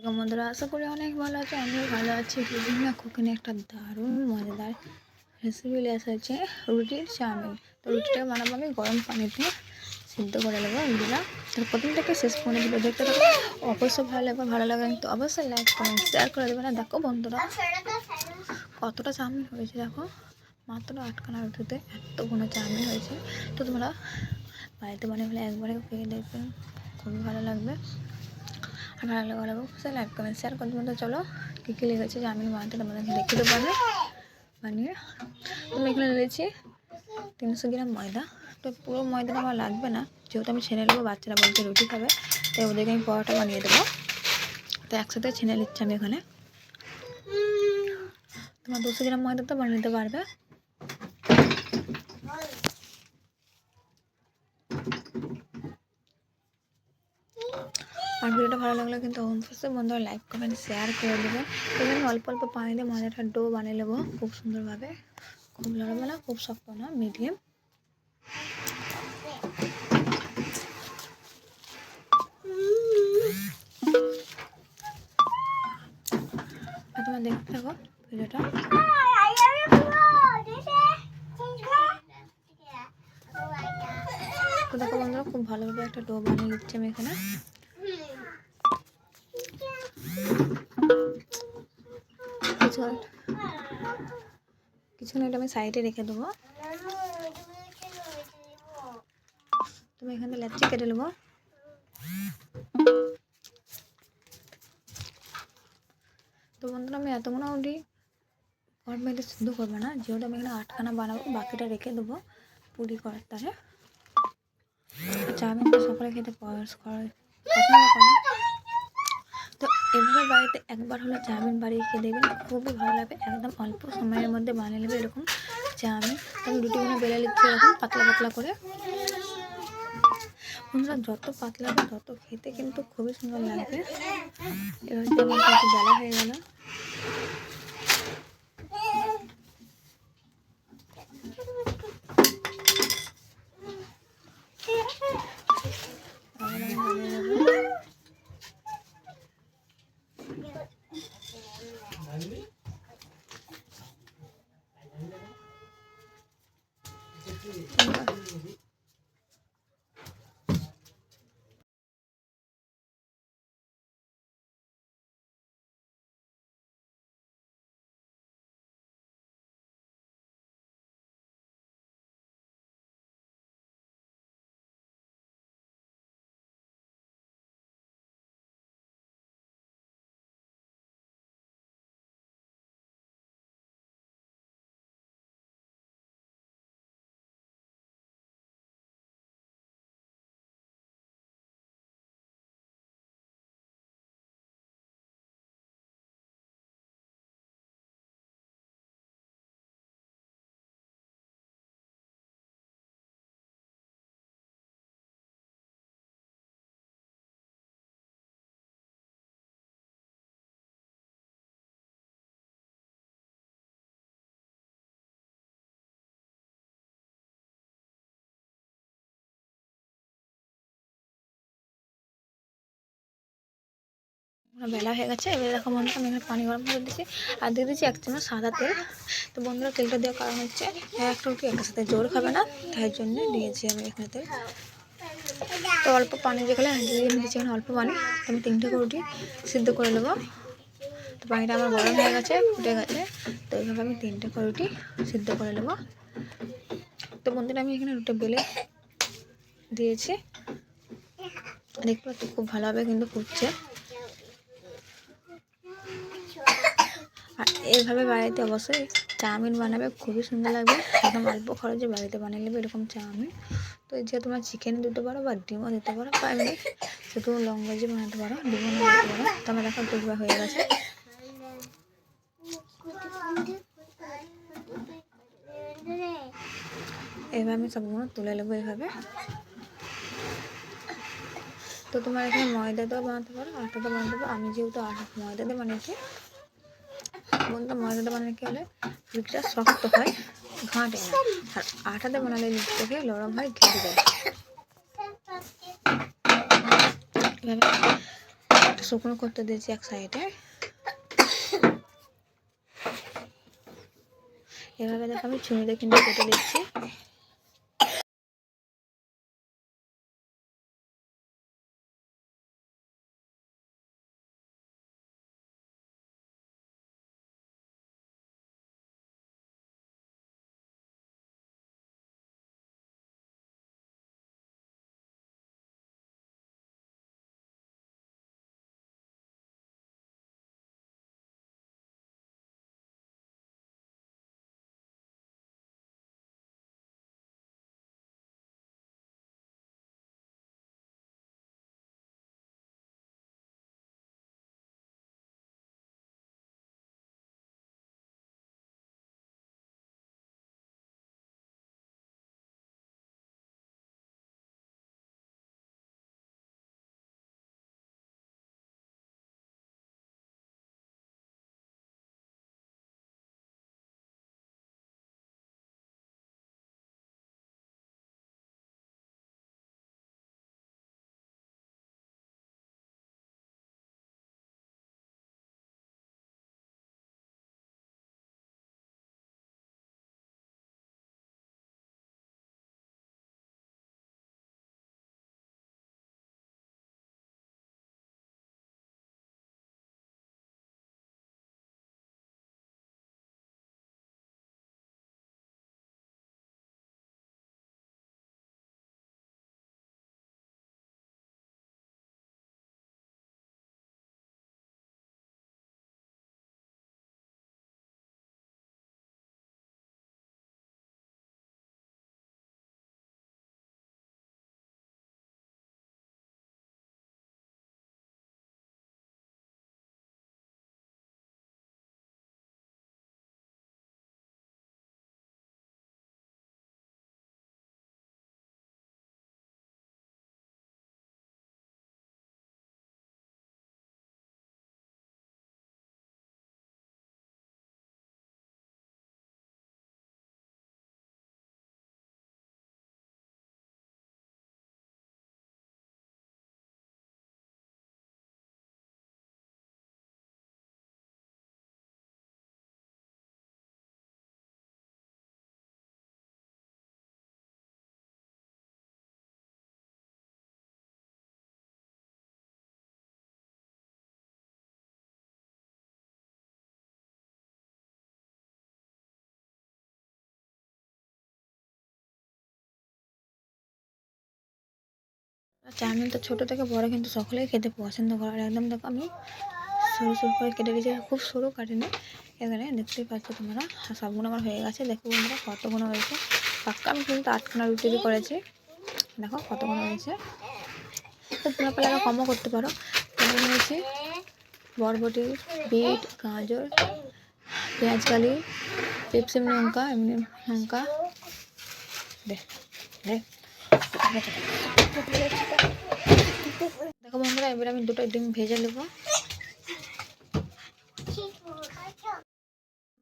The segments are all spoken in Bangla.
এরকম বন্ধুরা, আশা করি অনেক ভালো আছে, আমিও ভালো আছি। বিভিন্ন কুকিং একটা দারুণ মজাদার রেসিপি এসেছে, রুটির চাউমিন। তো রুটিটা বানাবো আমি, গরম পানিতে সিদ্ধ করে নেব রুটিটা তো প্রথম থেকে শেষ পর্যন্ত ভিডিও দেখতে থাকো। অবশ্যই ভালো লাগবে, ভালো লাগে তো অবশ্যই লাইক কমেন্ট শেয়ার করে দেবে না। দেখো বন্ধুরা, কতটা চাউমিন হয়েছে দেখো। মাত্র আটখানা রুটিতে এতগুলো চাউমিন হয়েছে। তো তোমরা বাড়িতে বানিয়ে ফেলে একবারে খেয়ে দেখবে, খুবই ভালো লাগবে। ভালো লাগলে ভালো লাগবে লাইক কমেন্ট শেয়ার করতে মতো চলো, কী কী লেগেছে যে আমি বানাতে তোমাদের দেখে দেবো পারবে বানিয়ে। তুমি এখানে রয়েছে তিনশো গ্রাম ময়দা। তো পুরো ময়দাটা আমার লাগবে না, যেহেতু আমি ছেনে নেব, বাচ্চারা বলছে রুটি খাবে, তাই ওদেরকে আমি পরোটা বানিয়ে দেবো। তো একসাথে ছেনে নিচ্ছি আমি এখানে। তোমার দুশো গ্রাম ময়দা তো বানিয়ে নিতে পারবে। আর ভিডিওটা ভালো লাগলে কিন্তু অবশ্যই বন্ধুরা লাইক কমেন্ট শেয়ার করে দেবে। এখানে অল্প অল্প পানি দিয়ে ময়দাটা ডো বানিয়ে নেব খুব সুন্দরভাবে। খুব নরম না, খুব শক্ত না মিডিয়াম দেখতে থাকো ভিডিওটা। দেখো বন্ধুরা, খুব ভালোভাবে একটা ডো কিছু কিছুক্ষণ এটা আমি সাইডে রেখে দেবো। তুমি এখানে লেচি কেটে নেব। তো বন্ধুরা, আমি এতগুলো উঠি গরম মেলে সিদ্ধ করব না, যেহেতু আমি এখানে আটখানা বানাবো, বাকিটা রেখে দেবো পুরি করার তারে চাউমিন তো সকলে খেতে পছন্দ করে তো এভাবে বাড়িতে একবার হলো চাউমিন বাড়িয়ে খেয়ে দেখবেন, খুবই ভালো লাগবে। একদম অল্প সময়ের মধ্যে বানিয়ে নেবে এরকম চাউমিন। তখন আমি রুটিগুলো বেলে নিচ্ছি এরকম পাতলা পাতলা করে। বন্ধুরা, যত পাতলা হবে তত খেতে কিন্তু খুবই সুন্দর লাগবে। এবার বেলা হয়ে গেল। বেলা হয়ে গেছে। এবার দেখো বন্ধুরা, আমি এখানে পানি গরম করে দিচ্ছি আর দিয়ে দিচ্ছি এক চামচ সাদা তেল। তো বন্ধুরা, তেলটা দেওয়ার কারণ হচ্ছে একটা রুটি একটা সাথে জোর খাবে না, তাই জন্য দিয়েছি আমি এখানে তেল। তো অল্প পানি যেখানে দিয়ে দিচ্ছি এখানে অল্প পানি। আমি তিনটে রুটি সিদ্ধ করে নেব। তো পানিটা আমার গরম হয়ে গেছে, ফুটে গেছে। তো এইভাবে আমি তিনটে রুটি সিদ্ধ করে নেব। তো বন্ধুরা, আমি এখানে রুটি বেলে দিয়েছি। দেখতে পাচ্ছি, খুব ভালোভাবে কিন্তু ফুটছে। আর এইভাবে বাড়িতে অবশ্যই চাউমিন বানাবে, খুবই সুন্দর লাগবে। একদম অল্প খরচে বাড়িতে বানিয়ে নেবে এরকম চাউমিন। তো যে তোমার চিকেন দিতে পারো বা ডিমও দিতে পারো বা এমনি শুধু লং ভেজি বানাতে পারো, ডিমও বানাতে পারো। তো আমার দেখো দুবার হয়ে গেছে। এবার আমি সবগুলো তুলে নেব এইভাবে তো তোমার এখানে ময়দা দিয়েও বানাতে পারো আটা বানাতে পারো। আমি যেহেতু আটা ময়দা দিয়ে বানিয়েছি বলতে ময়দাটা বানালে কী হলে? লুচিটা শক্ত হয়, ঘাঁটে না। আর আটাতে বানালে লুচিটাকে নরম হয়, ঘেটে যায়। শুকনো করতে দিয়েছি এক সাইডে এভাবে দেখো আমি ছুঁড়ে কিন্তু কেটে দিচ্ছি। চাউমিন তো ছোটো থেকে বড় কিন্তু সকলেই খেতে পছন্দ করে। আর একদম দেখো আমি সরু সরু করে কেটে দিয়েছি, খুব সরু কাটিনি। এখানে দেখতেই পাচ্ছ তোমরা সবগুলো আমার হয়ে গেছে। দেখো বন্ধুরা কতগুলো হয়েছে। পাক্কা আমি কিন্তু আটখানা রুটি করেছি। দেখো কতগুলো হয়েছে। তো তোমরা পেলে কমও করতে পারো। এখানে হয়েছে বরবটি, বিট, গাজর, পেঁয়াজ কালি পেপসিম লঙ্কা, এমনি লঙ্কা। দে দে। দেখো বন্ধুরা, এবার আমি দুটো ডিম ভেজে নেব।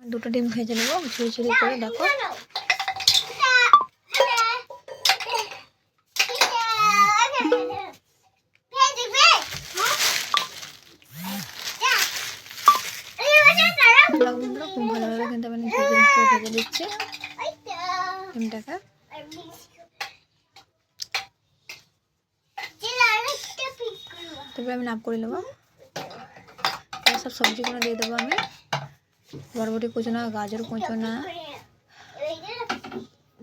দুটো ডিম ভেজে নেব ঝুড়ি ঝুড়ি করে, দেখো। খুব ভালোভাবে কিন্তু আমি ভেজে দিচ্ছি ডিমটাকে। তারপরে আমি নাপ করে নেব। সব সবজিগুলো দিয়ে দেবো আমি। বরবটি কুচোনা, গাজর কুচোনা,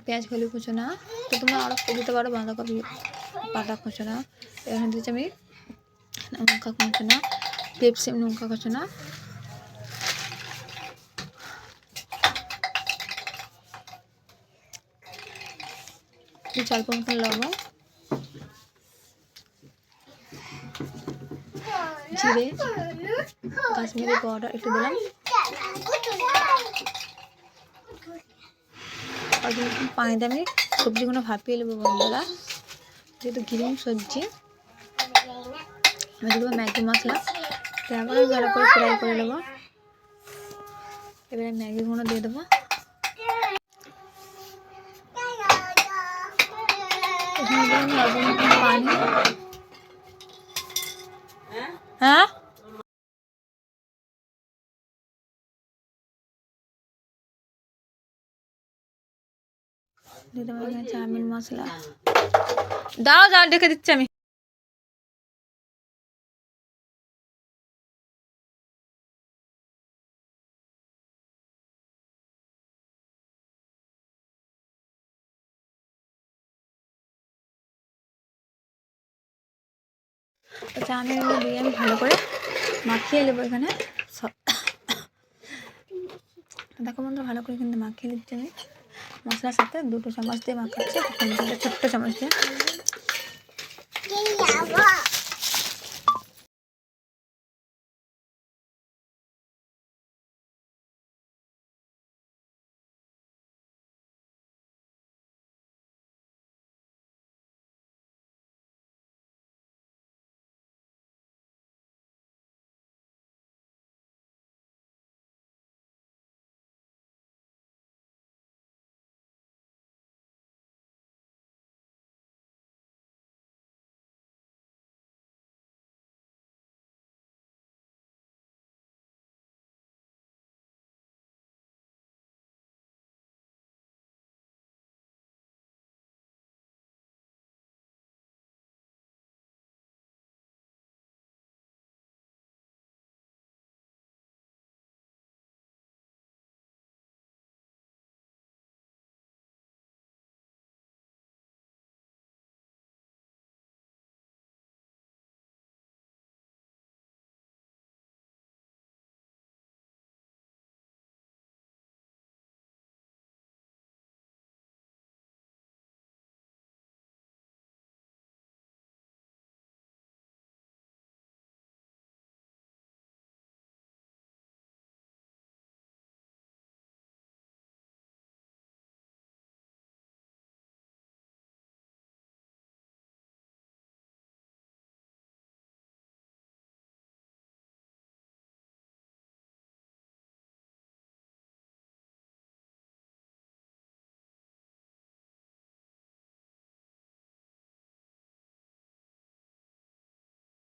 পেঁয়াজ কলি কুচোনা। তো তোমরা আরও দিতে পারো, বাঁধাকপি পাতা কুচোনা। এখানে দিচ্ছি আমি লঙ্কা কুচোনা, পেপসি লঙ্কা কুচোনা। অল্প মতন লবণ। জিরে কাশ্মীরি পাউডার একটু দিলাম। আর একটু পানি দিয়ে আমি সবজিগুলো ভাপিয়ে নেব বন্ধুরা। যেহেতু গ্রিন সবজি, আমি দেবো ম্যাগি মশলা। তো আবার ভালো করে ফ্রাই করে নেব। এবারে ম্যাগিগুলো দিয়ে দেবো। পানি হ্যাঁ? দিতে পারি না চাউমিন মশলা। দাও যাও ডেকে দিচ্ছি আমি। তো আমি আমি ভালো করে মাখিয়ে নেব এখানে। দেখো বন্ধু ভালো করে কিন্তু মাখিয়ে নিচ্ছে। আমি মশলার সাথে দুটো চামচ দিয়ে মাখাচ্ছি ছোট্ট চামচ দিয়ে।